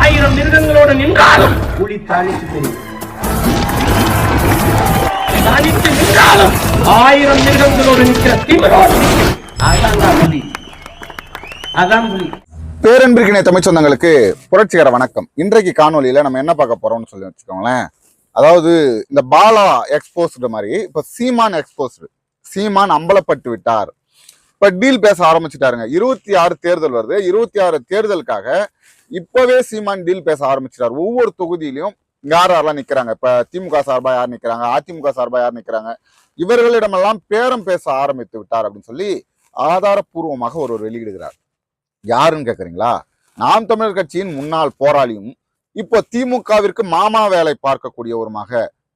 ஆயிரம் மிருகங்களோடு நின்றாலும் புலி தனித்து தெரியும் தனித்து நின்றாலும் ஆயிரம் மிருகங்களோடு நிற்கிற திமிரோடு நிற்கும். அதான் புலி. அதான் புலி. பேரன்பிற்கினை தமிழ் சொந்தங்களுக்கு புரட்சிகர வணக்கம். இன்றைக்கு காணொலியில நம்ம என்ன பார்க்க போறோம்னு சொல்லி வச்சுக்கோங்களேன். அதாவது இந்த பாலா எக்ஸ்போஸ்டு மாதிரி இப்ப சீமான் எக்ஸ்போஸ்டு சீமான் அம்பலப்பட்டு விட்டார். இப்ப டீல் பேச ஆரம்பிச்சிட்டாருங்க. இருபத்தி ஆறு தேர்தல் வருது. இருபத்தி ஆறு தேர்தலுக்காக இப்பவே சீமான் டீல் பேச ஆரம்பிச்சிட்டார். ஒவ்வொரு தொகுதியிலையும் யார் யாரெல்லாம் நிக்கிறாங்க? இப்ப திமுக சார்பா யார் நிக்கிறாங்க? அதிமுக சார்பா யார் நிக்கிறாங்க? இவர்களிடமெல்லாம் பேரம் பேச ஆரம்பித்து விட்டார் அப்படின்னு சொல்லி ஆதாரப்பூர்வமாக ஒருவர் வெளியிடுகிறார். யாருன்னு கேக்குறீங்களா? நாம் தமிழர் கட்சியின் முன்னாள் போராளியும் இப்போ திமுகவிற்கு மாமா வேலை பார்க்கக்கூடிய ஒரு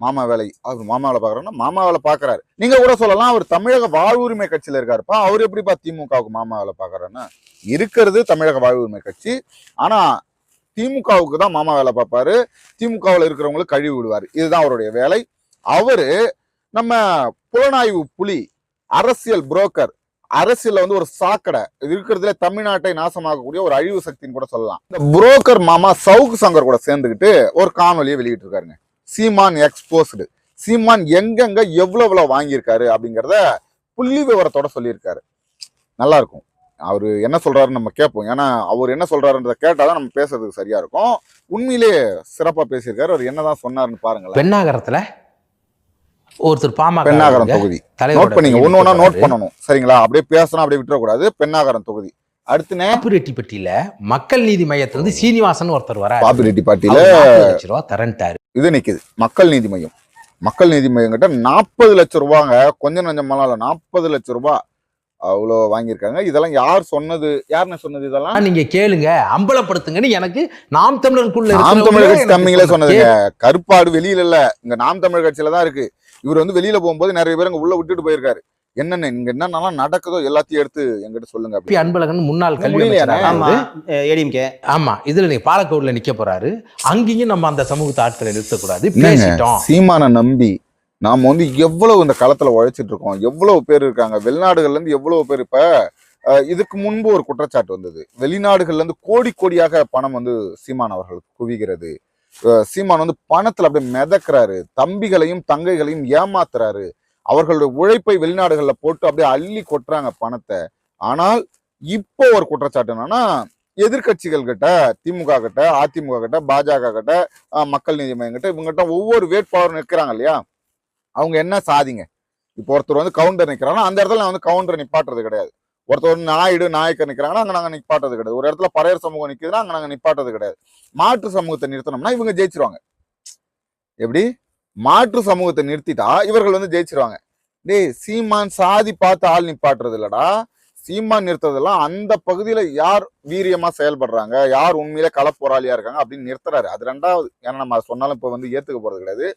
மாமா வேலை அவர் மாமா வேலை பார்க்கறாருன்னா மாமா வேலை பார்க்கறாரு. நீங்கள் கூட சொல்லலாம் அவர் தமிழக வாழ்வுரிமை கட்சியில் இருக்காருப்பா. அவர் எப்படிப்பா திமுகவுக்கு மாமா வேலை பார்க்கறாருன்னா இருக்கிறது தமிழக வாழ்வுரிமை கட்சி. ஆனால் திமுகவுக்கு தான் மாமா வேலை பார்ப்பாரு. திமுகவில் இருக்கிறவங்களுக்கு கழுவி விடுவார். இதுதான் அவருடைய வேலை. அவர் நம்ம புலனாய்வு புலி அரசியல் புரோக்கர் அரசியல்ல வந்து ஒரு சாக்கடை. இருக்கிறதுல தமிழ்நாட்டை நாசமாக்கக்கூடிய ஒரு அழிவு சக்தின்னு கூட சொல்லலாம். இந்த புரோக்கர் மாமா சவுக்கு சங்கர் கூட சேர்ந்துக்கிட்டு ஒரு காணொலியை வெளியிட்டு இருக்காருங்க சீமான் எக்ஸ்போஸ்டு சீமான் எங்கெங்க எவ்வளவு எவ்வளவு வாங்கியிருக்காரு அப்படிங்கிறத புள்ளி விவரத்தோட சொல்லியிருக்காரு. நல்லா இருக்கும் அவரு என்ன சொல்றாருன்னு நம்ம கேட்போம். ஏன்னா அவர் என்ன சொல்றாருன்றத கேட்டாதான் நம்ம பேசுறதுக்கு சரியா இருக்கும். உண்மையிலேயே சிறப்பா பேசியிருக்காரு. அவர் என்னதான் சொன்னாருன்னு பாருங்களேன். பெண்ணாகரத்துல ஒருத்தர் பாமக பெண்ணாகரம் தொகுதி. நோட் பண்ணீங்க ஒண்ணு ஒண்ணா நோட். பண்ணணும். சரிங்களா? அப்படியே பேசணும் அப்படியே விட்டுறக்கூடாது. பெண்ணாகரம் தொகுதி. அடுத்துனே பாப்புரெட்டிப்பட்டியில மக்கள் நீதி மையத்திலிருந்து சீனிவாசன் ஒருத்தர் வர பாப்பி ரெட்டிப்பாட்டியில லட்ச ரூபா தரன்ட்டாரு. இது நிக்குது. மக்கள் நீதி மையம். மக்கள் நீதி மையம் கிட்ட நாற்பது லட்சம் ரூபாங்க. கொஞ்சம் நஞ்சமெல்லாம் இல்ல. நாற்பது லட்சம் ரூபாய் அவ்வளோ வாங்கியிருக்காங்க. இதெல்லாம் யார் சொன்னது? யாருன்னு சொன்னது இதெல்லாம்? நீங்க கேளுங்க. அம்பலப்படுத்துங்கன்னு எனக்கு நாம் தமிழருக்குள்ள நாம் தமிழர் கட்சி தம்பிங்களே சொன்னதுங்க. கருப்பாடு வெளியில இல்ல. இங்க நாம் தமிழர் கட்சியில தான் இருக்கு. இவர் வந்து வெளியில போகும்போது நிறைய பேர் அங்க உள்ள விட்டுட்டு போயிருக்காரு. என்னென்ன இங்க என்னென்னலாம் நடக்குதோ எல்லாத்தையும் எடுத்து எங்கிட்ட சொல்லுங்க பி அன்பழகன் முன்னாள் கல்வி ஏடிஎம்கே. ஆமா இதுல நீங்க பாலக்கோடுல நிக்க போறாரு. அங்கேயும் நம்ம அந்த சமூகத்து ஆட்களை நிறுத்தக்கூடாது. பேசிட்டோம். சீமானை நம்பி நாம வந்து எவ்வளவு இந்த களத்துல உழைச்சிட்டு இருக்கோம் எவ்வளவு பேர் இருக்காங்க வெளிநாடுகள்ல இருந்து எவ்வளவு பேர் இப்ப இதுக்கு முன்பு ஒரு குற்றச்சாட்டு வந்தது. வெளிநாடுகள்ல இருந்து கோடி கோடியாக பணம் வந்து சீமான் அவர்களுக்கு குவிகிறது. சீமான் வந்து பணத்துல அப்படியே மிதக்குறாரு. தம்பிகளையும் தங்கைகளையும் ஏமாத்துறாரு. அவர்களுடைய உழைப்பை வெளிநாடுகளில் போட்டு அப்படியே அள்ளி கொட்டுறாங்க பணத்தை. ஆனால் இப்போ ஒரு குற்றச்சாட்டு என்னன்னா எதிர்க்கட்சிகள் கிட்ட திமுக கிட்ட அதிமுக கிட்ட பாஜக கிட்ட மக்கள் நீதி மையம் கிட்ட இவங்ககிட்ட ஒவ்வொரு வேட்பாளரும் நிற்கிறாங்க இல்லையா? அவங்க என்ன சாதிங்க? இப்போ ஒருத்தர் வந்து கவுண்டர் நிற்கிறாங்கன்னா அந்த இடத்துல நான் வந்து கவுண்டர் நிப்பாட்டுறது கிடையாது. ஒருத்தர் வந்து நாயுடு நாயக்கர் நிற்கிறாங்கன்னா அங்கே நாங்கள் நிப்பாட்டுறது கிடையாது. ஒரு இடத்துல பறையர் சமூகம் நிற்குதுன்னா அங்கே நாங்கள் நிப்பாட்டுறது கிடையாது. மாற்று சமூகத்தை நிறுத்தணும்னா இவங்க ஜெயிச்சிருவாங்க. எப்படி? மாற்று சமூகத்தை நிறுத்திட்டா இவர்கள் வந்து ஜெயிச்சிருவாங்க. டேய் சீமான் சாதி பார்த்து ஆள் நிப்பாட்டுறது இல்லடா. சீமான் நிறுத்துறதெல்லாம் அந்த பகுதியில யார் வீரியமா செயல்படுறாங்க? யார் உண்மையிலே களப்போராளியா இருக்காங்க அப்படின்னு நிறுத்துறாரு. அது ரெண்டாவது. ஏன்னா நம்ம அதை சொன்னாலும் இப்போ வந்து ஏத்துக்க போறது கிடையாது.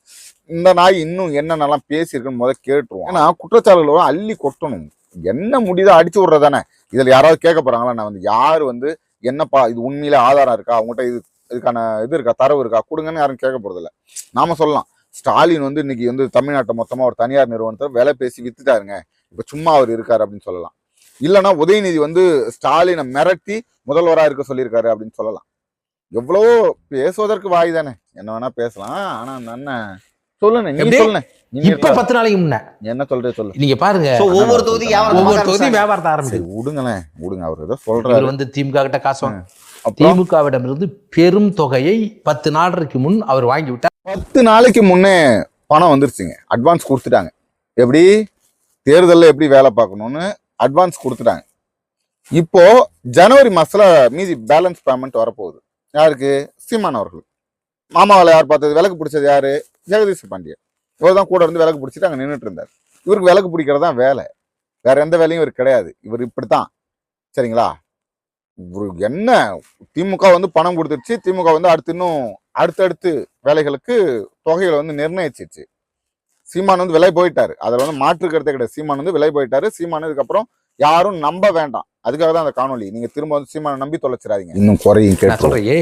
இந்த நாய் இன்னும் என்னென்னலாம் பேசியிருக்குன்னு முதல்ல கேட்டுருவோம். ஏன்னா குற்றச்சாட்டுகளை அள்ளி கொட்டணும். என்ன முடியுதோ அடிச்சு விடுறதானே இதுல யாராவது கேட்க போறாங்களா? நான் வந்து யார் வந்து என்னப்பா இது உண்மையில ஆதாரம் இருக்கா? அவங்ககிட்ட இது இதுக்கான இது இருக்கா? தரவு இருக்கா? கொடுங்கன்னு யாரும் கேட்க போறது இல்ல நாம சொல்லலாம். ஸ்டாலின் வந்து இன்னைக்கு வந்து தமிழ்நாட்டை மொத்தமா ஒரு தனியார் நிறுவனத்தை விலை பேசி வித்துட்டாருங்க. இப்ப சும்மா அவர் இருக்காரு அப்படின்னு சொல்லலாம். இல்லைன்னா உதயநிதி வந்து ஸ்டாலினை மிரட்டி முதல்வரா இருக்க சொல்லியிருக்காரு அப்படின்னு சொல்லலாம். எவ்வளவோ பேசுவதற்கு வாய் தானே. என்ன வேணா பேசலாம். ஆனா அந்த அண்ணன் சொல்லுண்ணே இப்ப. பத்து நாளைக்கு முன்ன. என்ன சொல்றே சொல்லு. நீங்க பாருங்க. சோ ஒவ்வொரு தொகுதி வியாபாரம் ஒவ்வொரு ஆரம்பிச்சாங்க. வியாபாரத்தை ஆரம்பிச்சு. விடுங்களேன் விடுங்க அவர் ஏதோ சொல்றாரு. வந்து திமுக கிட்ட காசு திமுகவிடமிருந்து பெரும் தொகையை பத்து நாளைக்கு முன் அவர் வாங்கி விட்டார் பத்து நாளைக்கு முன்னே பணம் வந்துருச்சுங்க. அட்வான்ஸ் கொடுத்துட்டாங்க. எப்படி? தேர்தலில் எப்படி வேலை பார்க்கணும்னு அட்வான்ஸ் கொடுத்துட்டாங்க. இப்போ ஜனவரி மாதத்தில் மீதி பேலன்ஸ் பேமெண்ட் வரப்போகுது. யாருக்கு? சீமான் அவர்கள். மாமாவில் யார் பார்த்தது? விலக்கு பிடிச்சது யார்? ஜெகதீஷ் பாண்டியன். இவர் தான் கூட இருந்து விலக்கு பிடிச்சிட்டு அங்கே நின்றுட்டு இருந்தார். இவருக்கு விலக்கு பிடிக்கிறது தான் வேலை. வேற எந்த வேலையும் இவர் கிடையாது. இவர் இப்படி தான் சரிங்களா? இவருக்கு என்ன? திமுக வந்து பணம் கொடுத்துருச்சு. திமுக வந்து அடுத்து இன்னும் அடுத்தடுத்து வேலைகளுக்கு தொகைகளை வந்து நிர்ணயிச்சிருச்சு சீமான் வந்து விலை போயிட்டாரு. அதில் வந்து மாற்று கருத்தே கிடையாது. சீமான் வந்து விலை போயிட்டாரு. சீமான் இதுக்கப்புறம் யாரும் நம்ப வேண்டாம். அதுக்காக தான் அந்த காணொலி நீங்க திரும்ப வந்து சீமானை நம்பி தொலைச்சிடாதீங்க. இன்னும் குறையும் சொல்றேன் ஏ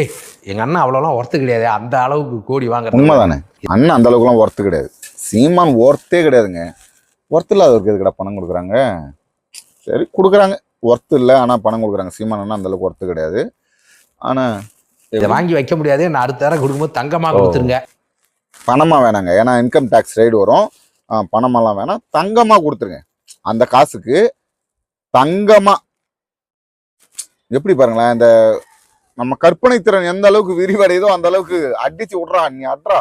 எங்க அண்ணன் அவ்வளோலாம் ஒர்த்து கிடையாது அந்த அளவுக்கு கோடி வாங்குறது. உண்மைதானே? அண்ணன் அந்த அளவுக்குலாம் ஒர்த்து கிடையாது. சீமான் ஒர்த்தே கிடையாதுங்க. ஒர்த் இல்லாதவருக்கு எதுக்கடா பணம் கொடுக்குறாங்க? சரி கொடுக்குறாங்க. ஒர்த் இல்லை ஆனால் பணம் கொடுக்குறாங்க. சீமான் அண்ணா அந்த அளவுக்கு ஒர்த்து கிடையாது. ஆனால் இதை வாங்கி வைக்க முடியாது. நான் அடுத்த தரம் கொடுக்கும்போது தங்கமா ஓ. கொடுத்துருங்க. பணமா வேணாங்க. ஏன்னா இன்கம் டேக்ஸ் ரைடு வரும். பணமெல்லாம் வேணாம். தங்கமா கொடுத்துருங்க. அந்த காசுக்கு தங்கமா. எப்படி பாருங்களேன் இந்த நம்ம கற்பனை திறன் எந்த அளவுக்கு விரிவடையுதோ அந்த அளவுக்கு அடிச்சு விட்றா நீ அட்றா.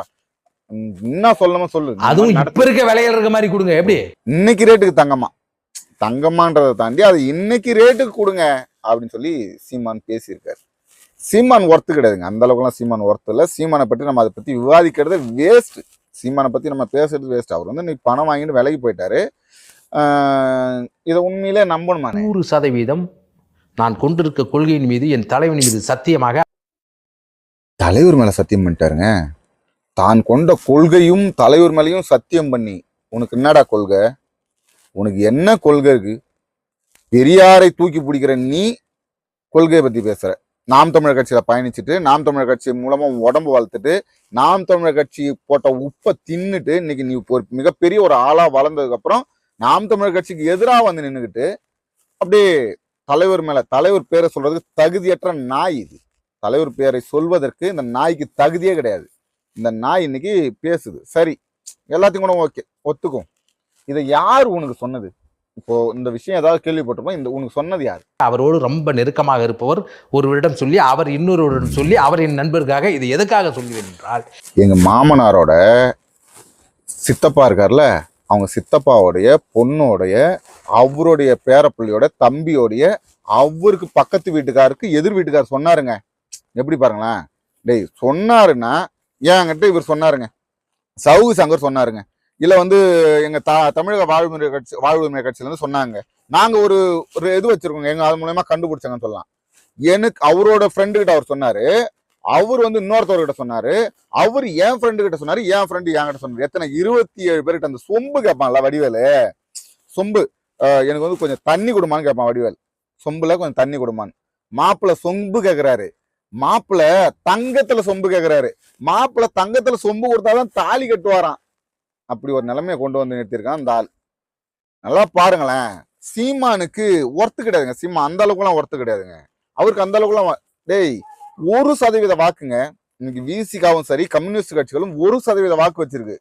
என்ன சொல்லணுமோ சொல்லு. அதுவும். இப்ப இருக்க விலையில இருக்க மாதிரி கொடுங்க. எப்படி? இன்னைக்கு ரேட்டுக்கு தங்கமா. தங்கமான்றதை தாண்டி அது இன்னைக்கு ரேட்டுக்கு கொடுங்க அப்படின்னு சொல்லி சீமான் பேசியிருக்காரு. சீமான் ஒர்த்து கிடையாதுங்க. அந்த அளவுக்குலாம் சீமான் ஒர்த்து இல்லை. சீமானை பற்றி நம்ம அதை பற்றி விவாதிக்கிறது வேஸ்ட் சீமானை பற்றி நம்ம பேசுறது வேஸ்ட் அவர் வந்து இன்னைக்கு பணம் வாங்கிட்டு விலைக்கு போயிட்டாரு. இதை உண்மையிலே நம்பணுமானே நூறு சதவீதம் நான் கொண்டிருக்க கொள்கையின் மீது என் தலைவன் மீது சத்தியமாக தலைவர் மேல சத்தியம் பண்ணிட்டாருங்க. தான் கொண்ட கொள்கையும் தலைவர் மேலேயும் சத்தியம் பண்ணி உனக்கு என்னடா கொள்கை? உனக்கு என்ன கொள்கை இருக்கு? பெரியாரை தூக்கி பிடிக்கிற நீ கொள்கையை பத்தி பேசுற. நாம் தமிழர் கட்சியில் பயணிச்சுட்டு நாம் தமிழர் கட்சி மூலமாக உடம்பு வளர்த்துட்டு நாம் தமிழர் கட்சி போட்ட உப்பை தின்னுட்டு இன்னைக்கு நீ ஒரு மிகப்பெரிய ஒரு ஆளாக வளர்ந்ததுக்கப்புறம் நாம் தமிழர் கட்சிக்கு எதிராக வந்து நின்றுக்கிட்டு அப்படியே தலைவர் மேலே தலைவர் பேரை சொல்கிறதுக்கு தகுதியற்ற நாய் இது. தலைவர் பேரை சொல்வதற்கு இந்த நாய்க்கு தகுதியே கிடையாது. இந்த நாய் இன்னைக்கு பேசுது. சரி எல்லாத்தையும் கூட ஓகே ஒத்துக்கும். இதை யார் உனக்கு சொன்னது? இப்போ இந்த விஷயம் ஏதாவது கேள்விப்பட்டிருப்போம். இந்த உனக்கு சொன்னது யார்? அவரோடு ரொம்ப நெருக்கமாக இருப்பவர் ஒருவரிடம் சொல்லி அவர் இன்னொருவரிடம் சொல்லி அவர் என் நண்பருக்காக இதை எதுக்காக சொல்கிறேன் என்றால் எங்க மாமனாரோட சித்தப்பா இருக்கார்ல அவங்க சித்தப்பாவுடைய பொண்ணோடைய அவருடைய பேரப்பிள்ளையோட தம்பியோடைய அவருக்கு பக்கத்து வீட்டுக்காருக்கு எதிர் வீட்டுக்கார் சொன்னாருங்க. எப்படி பாருங்களேன். டேய் சொன்னாருன்னா ஏன்கிட்ட இவர் சொன்னாருங்க. சவுகு சங்கர் சொன்னாருங்க. இல்லை வந்து எங்கள் த தமிழக வாழ்வுரிமை கட்சி வாழ்வுரிமை கட்சியிலேருந்து சொன்னாங்க. நாங்கள் ஒரு ஒரு இது வச்சுருக்கோங்க. எங்கள் அது மூலயமா கண்டுபிடிச்சாங்கன்னு சொல்லலாம். எனக்கு அவரோட ஃப்ரெண்டுக்கிட்ட அவர் சொன்னார். அவர் வந்து இன்னொருத்தவர்கிட்ட சொன்னார். அவர் என் ஃப்ரெண்டுக்கிட்ட சொன்னார். என் ஃப்ரெண்டு என்கிட்ட சொன்னார். எத்தனை இருபத்தி ஏழு பேர்கிட்ட அந்த சொம்பு கேட்பான்ல வடிவேலு? சொம்பு. எனக்கு வந்து கொஞ்சம் தண்ணி கொடுமான்னு கேட்பான் வடிவேல். சொம்புல கொஞ்சம் தண்ணி கொடுமான்னு. மாப்பிள்ளை சொம்பு கேட்குறாரு மாப்பிள்ள தங்கத்தில் சொம்பு கேட்குறாரு மாப்பிள்ளை தங்கத்தில் சொம்பு கொடுத்தாதான் தாலி கட்டுவாராம். அப்படி ஒரு நிலைமையை கொண்டு வந்து நிறுத்திருக்கான் அந்த ஆள். நல்லா பாருங்களேன். சீமானுக்கு ஒர்த்து கிடையாதுங்க. சீமா அந்த அளவுக்குலாம் ஒர்த்து கிடையாதுங்க. அவருக்கு அந்த அளவுக்குலாம் டேய் ஒரு சதவீத வாக்குங்க. இன்னைக்கு விசிகாவும் சரி கம்யூனிஸ்ட் கட்சிகளும் ஒரு சதவீத வாக்கு வச்சிருக்கு.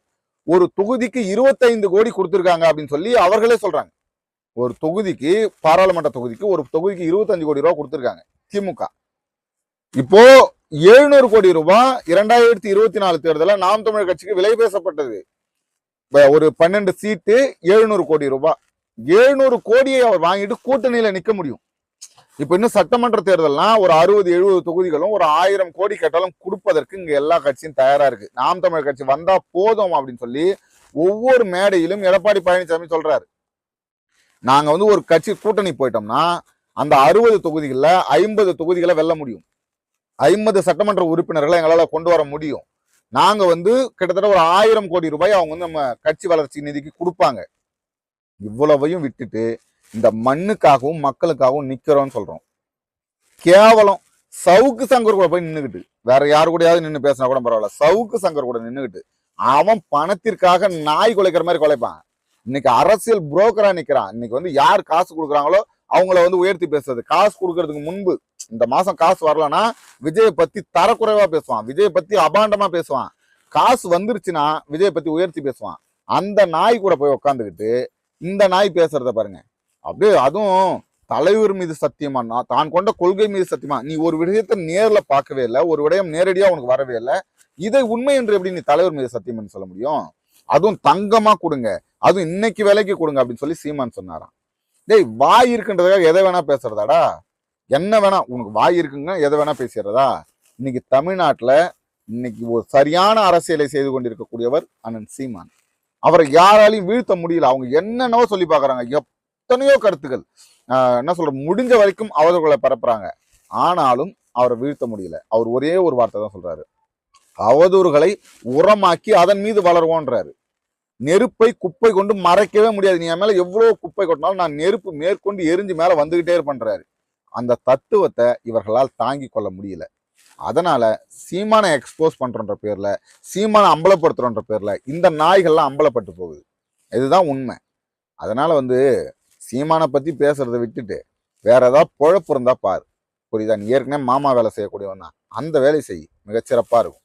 ஒரு தொகுதிக்கு இருபத்தைந்து கோடி கொடுத்துருக்காங்க அப்படின்னு சொல்லி அவர்களே சொல்றாங்க. ஒரு தொகுதிக்கு பாராளுமன்ற தொகுதிக்கு ஒரு தொகுதிக்கு இருபத்தஞ்சு கோடி ரூபா கொடுத்துருக்காங்க திமுக. இப்போ எழுநூறு கோடி ரூபாய் இரண்டாயிரத்தி இருபத்தி நாலு தேர்தலில் நாம் தமிழர் கட்சிக்கு விலை பேசப்பட்டது. ஒரு பன்னெண்டு சீட்டு எழுநூறு கோடி ரூபாய் எழுநூறு கோடியை அவர் வாங்கிட்டு கூட்டணியில நிக்க முடியும். இப்ப இன்னும் சட்டமன்ற தேர்தல்னா ஒரு அறுபது எழுபது தொகுதிகளும் ஒரு ஆயிரம் கோடி கேட்டாலும் கொடுப்பதற்கு இங்க எல்லா கட்சியும் தயாரா இருக்கு. நாம் தமிழர் கட்சி வந்தா போதும் அப்படின்னு சொல்லி ஒவ்வொரு மேடையிலும் எடப்பாடி பழனிசாமி சொல்றாரு. நாங்க வந்து ஒரு கட்சி கூட்டணி போயிட்டோம்னா அந்த அறுபது தொகுதிகளில் ஐம்பது தொகுதிகளை வெல்ல முடியும். ஐம்பது சட்டமன்ற உறுப்பினர்களை எங்களால் கொண்டு வர முடியும். நாங்க வந்து கிட்டத்தட்ட ஒரு ஆயிரம் கோடி ரூபாய் அவங்க வந்து நம்ம கட்சி வளர்ச்சி நிதிக்கு கொடுப்பாங்க. இவ்வளவையும் விட்டுட்டு இந்த மண்ணுக்காகவும் மக்களுக்காகவும் நிக்கிறோம்னு சொல்றோம். கேவலம். சவுக்கு சங்கர் கூட போய் நின்றுக்கிட்டு வேற யாரு கூடயாவது நின்று பேசினா கூட பரவாயில்ல. சவுக்கு சங்கர் கூட நின்றுக்கிட்டு அவன் பணத்திற்காக நாய் குலைக்கிற மாதிரி குலைப்பான். இன்னைக்கு அரசியல் புரோக்கரா நிக்கிறான். இன்னைக்கு வந்து யார் காசு கொடுக்குறாங்களோ அவங்கள வந்து உயர்த்தி பேசுறது. காசு கொடுக்கறதுக்கு முன்பு இந்த மாசம் காசு வரலன்னா விஜயை பத்தி தரக்குறைவா பேசுவான். விஜயை பத்தி அபாண்டமா பேசுவான். காசு வந்துருச்சுன்னா விஜயை பத்தி உயர்த்தி பேசுவான். அந்த நாய் கூட போய் உட்காந்துக்கிட்டு இந்த நாய் பேசுறத பாருங்க. அப்படியே அதுவும் தலைவர் மீது சத்தியமா தான் கொண்ட கொள்கை மீது சத்தியமா. நீ ஒரு விடயத்தை நேர்ல பார்க்கவே இல்லை ஒரு விடயம் நேரடியா உனக்கு வரவே இல்லை. இதை உண்மை என்று எப்படி நீ தலைவர் மீது சத்தியம்னு சொல்ல முடியும்? அதுவும் தங்கமா கொடுங்க. அதுவும் இன்னைக்கு விலைக்கு கொடுங்க அப்படின்னு சொல்லி சீமான் சொன்னாராம். டேய் வாய் இருக்குன்றதுக்காக எதை வேணா பேசுறதாடா? என்ன வேணா உனக்கு வாய் இருக்குங்க எதை வேணா பேசிடுறதா? இன்னைக்கு தமிழ்நாட்டில் இன்னைக்கு ஒரு சரியான அரசியலை செய்து கொண்டிருக்கக்கூடியவர் அண்ணன் சீமான். அவரை யாராலையும் வீழ்த்த முடியல. அவங்க என்னென்னவோ சொல்லி பார்க்குறாங்க. எத்தனையோ கருத்துக்கள். என்ன சொல்ற முடிஞ்ச வரைக்கும் அவர்களை பரப்புறாங்க. ஆனாலும் அவரை வீழ்த்த முடியல. அவர் ஒரே ஒரு வார்த்தை தான் சொல்றாரு. அவதூறுகளை உரமாக்கி அதன் மீது வளருவோன்றாரு. நெருப்பை குப்பை கொண்டு மறைக்கவே முடியாது. நீ என் மேல எவ்வளவு குப்பை கொட்டினாலும் நான் நெருப்பு மேற்கொண்டு எரிஞ்சு மேல வந்துகிட்டே இருப்பேன்றாரு. அந்த தத்துவத்தை இவர்களால் தாங்கி கொள்ள முடியல. அதனால் சீமானை எக்ஸ்போஸ் பண்ணுறன்ற பேரில் சீமானை அம்பலப்படுத்துகிறோன்ற பேரில் இந்த நாய்கள்லாம் அம்பலப்பட்டு போகுது. இதுதான் உண்மை. அதனால் வந்து சீமானை பற்றி பேசுகிறத விட்டுட்டு வேற ஏதாவது பொழப்பு இருந்தால் பாரு. புரியுதா? நீ ஏற்கனவே மாமா வேலை செய்யக்கூடியவன் தான். அந்த வேலை செய். மிகச்சிறப்பாக இருக்கும்.